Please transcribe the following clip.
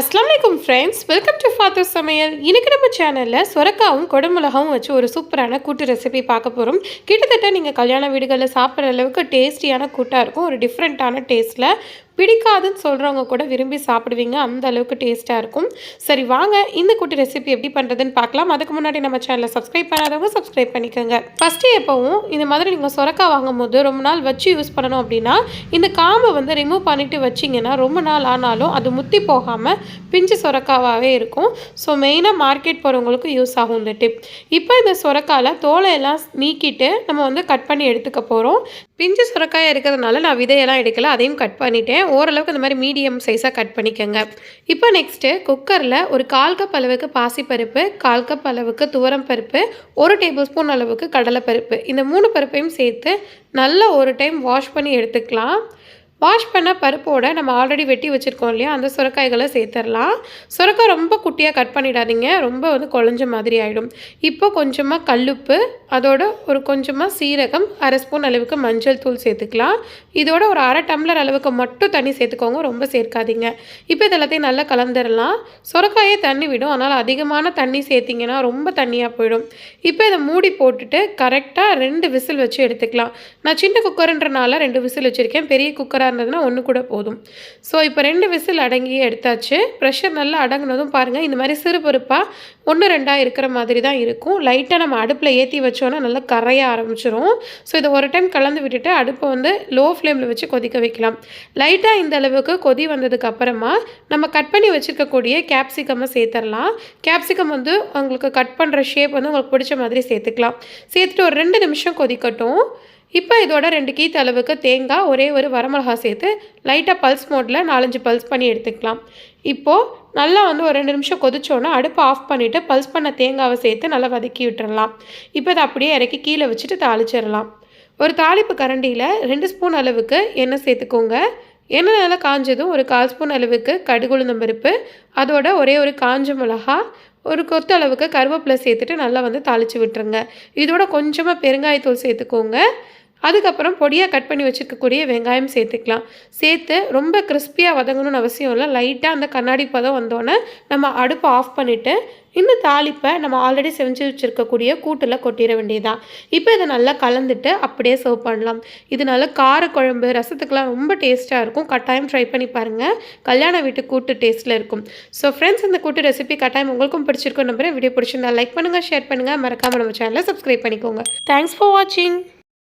அஸ்லாம் வலைக்கம் friends welcome to father சமையல் இன்னைக்கு நம்ம சேனலில் சொரக்காவும் குடமிளகாவும் வச்சு ஒரு சூப்பரான கூட்டு ரெசிபி பார்க்க போகிறோம் கிட்டத்தட்ட நீங்கள் கல்யாண வீடுகளில் சாப்பிட்ற அளவுக்கு டேஸ்டியான கூட்டாக இருக்கும். ஒரு டிஃப்ரெண்ட்டான டேஸ்ட்டில் பிடிக்காதுன்னு சொல்கிறவங்க கூட விரும்பி சாப்பிடுவீங்க. அந்த அளவுக்கு டேஸ்ட்டாக இருக்கும். சரி வாங்க. இந்த கூட்டு ரெசிபி எப்படி பண்ணுறதுன்னு பார்க்கலாம். அதுக்கு முன்னாடி நம்ம சேனலை சப்ஸ்கிரைப் பண்ணாதவங்க சப்ஸ்கிரைப் பண்ணிக்கோங்க. ஃபஸ்ட்டு எப்போவும் இந்த மாதிரி நீங்கள் சொரக்கா வாங்கும் போது ரொம்ப நாள் வச்சு யூஸ் பண்ணணும் அப்படின்னா இந்த காம்பை வந்து ரிமூவ் பண்ணிவிட்டு வச்சிங்கன்னா ரொம்ப நாள் ஆனாலும் அது முத்தி போகாமல் பிஞ்சு சொரக்காவாகவே இருக்கும். ஸோ மெயினாக மார்க்கெட் போகிறவங்களுக்கு யூஸ் ஆகும் இந்த டிப் இப்போ இந்த சொரக்காயில் தோலை எல்லாம் நீக்கிட்டு நம்ம வந்து கட் பண்ணி எடுத்துக்க போகிறோம் பிஞ்சு சுரக்காயாக இருக்கிறதுனால நான் விதையெல்லாம் எடுக்கல. அதையும் கட் பண்ணிட்டேன். ஓரளவுக்கு இந்த மாதிரி மீடியம் சைஸாக கட் பண்ணிக்கோங்க. இப்போ நெக்ஸ்ட்டு குக்கரில் ஒரு கால் கப் அளவுக்கு பாசிப்பருப்பு கால் கப் அளவுக்கு துவரம் பருப்பு ஒரு டேபிள் ஸ்பூன் அளவுக்கு கடலைப்பருப்பு. இந்த மூணு பருப்பையும் சேர்த்து நல்லா ஒரு டைம் வாஷ் பண்ணி எடுத்துக்கலாம். வாஷ் பண்ண பருப்போட நம்ம ஆல்ரெடி வெட்டி வச்சுருக்கோம் இல்லையா? அந்த சுரக்காய்களை சேர்த்துடலாம். சுரக்காய் ரொம்ப குட்டியாக கட் பண்ணிடாதீங்க. ரொம்ப வந்து குழஞ்ச மாதிரி ஆகிடும் இப்போ கொஞ்சமாக கல்லுப்பு அதோட ஒரு கொஞ்சமாக சீரகம் அரை ஸ்பூன் அளவுக்கு மஞ்சள் தூள் சேர்த்துக்கலாம். இதோட ஒரு அரை டம்ளர் அளவுக்கு மட்டும் தண்ணி சேர்த்துக்கோங்க. ரொம்ப சேர்க்காதீங்க. இப்போ இது எல்லாத்தையும் நல்லா கலந்துடலாம். சுரக்காயே தண்ணி விடும். அதனால் அதிகமான தண்ணி சேர்த்திங்கன்னா ரொம்ப தண்ணியாக போயிடும். இப்போ இதை மூடி போட்டுட்டு கரெக்டாக ரெண்டு விசில் வச்சு எடுத்துக்கலாம். நான் சின்ன குக்கருன்றனால ரெண்டு விசில் வச்சுருக்கேன். பெரிய குக்கராக இருந்ததுன்னா ஒன்று கூட போதும். ஸோ இப்போ ரெண்டு விசில் அடங்கி எடுத்தாச்சு. ப்ரெஷர் நல்லா அடங்கினதும் பாருங்கள் இந்த மாதிரி சிறு பருப்பாக ஒன்று ரெண்டாக இருக்கிற மாதிரி தான் இருக்கும். லைட்டாக நம்ம அடுப்பில் ஏற்றி வச்சோன்னா நல்லா கரைய ஆரம்பிச்சிரும். ஸோ இதை ஒரு டைம் கலந்து விட்டுட்டு அடுப்பை வந்து லோ ஃப்ளேமில் வச்சு கொதிக்க வைக்கலாம். லைட்டாக இந்த அளவுக்கு கொதி வந்ததுக்கு அப்புறமா நம்ம கட் பண்ணி வச்சுருக்கக்கூடிய கேப்சிகம்மை சேர்த்துடலாம் கேப்சிகம் வந்து உங்களுக்கு கட் பண்ணுற ஷேப் வந்து உங்களுக்கு பிடிச்ச மாதிரி சேர்த்துக்கலாம். சேர்த்துட்டு ஒரு ரெண்டு நிமிஷம் கொதிக்கட்டும். இப்போ இதோட ரெண்டு கீத்து அளவுக்கு தேங்காய் ஒரே ஒரு வரமிளகா சேர்த்து லைட்டாக பல்ஸ் மோட்டில் நாலஞ்சு பல்ஸ் பண்ணி எடுத்துக்கலாம். இப்போது நல்லா வந்து ஒரு ரெண்டு நிமிஷம் கொதிச்சோன்னா அடுப்பை ஆஃப் பண்ணிவிட்டு பல்ஸ் பண்ண தேங்காவை சேர்த்து நல்லா வதக்கி விட்டுறலாம். இப்போ இதை அப்படியே இறக்கி கீழே வச்சுட்டு தாளிச்சிடலாம். ஒரு தாளிப்பு கரண்டியில் ரெண்டு ஸ்பூன் அளவுக்கு எண்ணெய் சேர்த்துக்கோங்க. எண்ணெய் நல்லா காஞ்சதும் ஒரு கால் ஸ்பூன் அளவுக்கு கடுகுளுந்தம் பருப்பு அதோட ஒரே ஒரு காஞ்ச மிளகா ஒரு கொத்து அளவுக்கு கருவேப்பிலை சேர்த்துட்டு நல்லா வந்து தாளித்து விட்டுருங்க. இதோட கொஞ்சமாக பெருங்காயத்தூள் சேர்த்துக்கோங்க. அதுக்கப்புறம் பொடியாக கட் பண்ணி வச்சுருக்கக்கூடிய வெங்காயம் சேர்த்துக்கலாம். சேர்த்து ரொம்ப கிறிஸ்பியாக வதங்கணும்னு அவசியம் இல்லை. லைட்டாக அந்த கண்ணாடி பதம் வந்தோடனே நம்ம அடுப்பை ஆஃப் பண்ணிவிட்டு இந்த தாளிப்பை நம்ம ஆல்ரெடி செஞ்சு வச்சுருக்கக்கூடிய கூட்டில் கொட்டிட வேண்டியதான் இப்போ இதை நல்லா கலந்துட்டு அப்படியே சர்வ் பண்ணலாம். இதனால கார காரக்குழம்பு ரசத்துக்கெலாம் ரொம்ப டேஸ்ட்டாக இருக்கும். கட்டாயம் ட்ரை பண்ணி பாருங்கள் கல்யாண வீட்டு கூட்டு டேஸ்ட்டில் இருக்கும். ஸோ ஃப்ரெண்ட்ஸ் இந்த கூட்டு ரெசிபி கட்டாயம் உங்களுக்கும் பிடிச்சிருக்கும் நம்புறேன். வீடியோ பிடிச்சிருந்தா லைக் பண்ணுங்கள் ஷேர் பண்ணுங்கள் மறக்காமல் நம்ம சேனலை சப்ஸ்கிரைப் பண்ணிக்கோங்க. தேங்க்ஸ் ஃபார் வாட்சிங்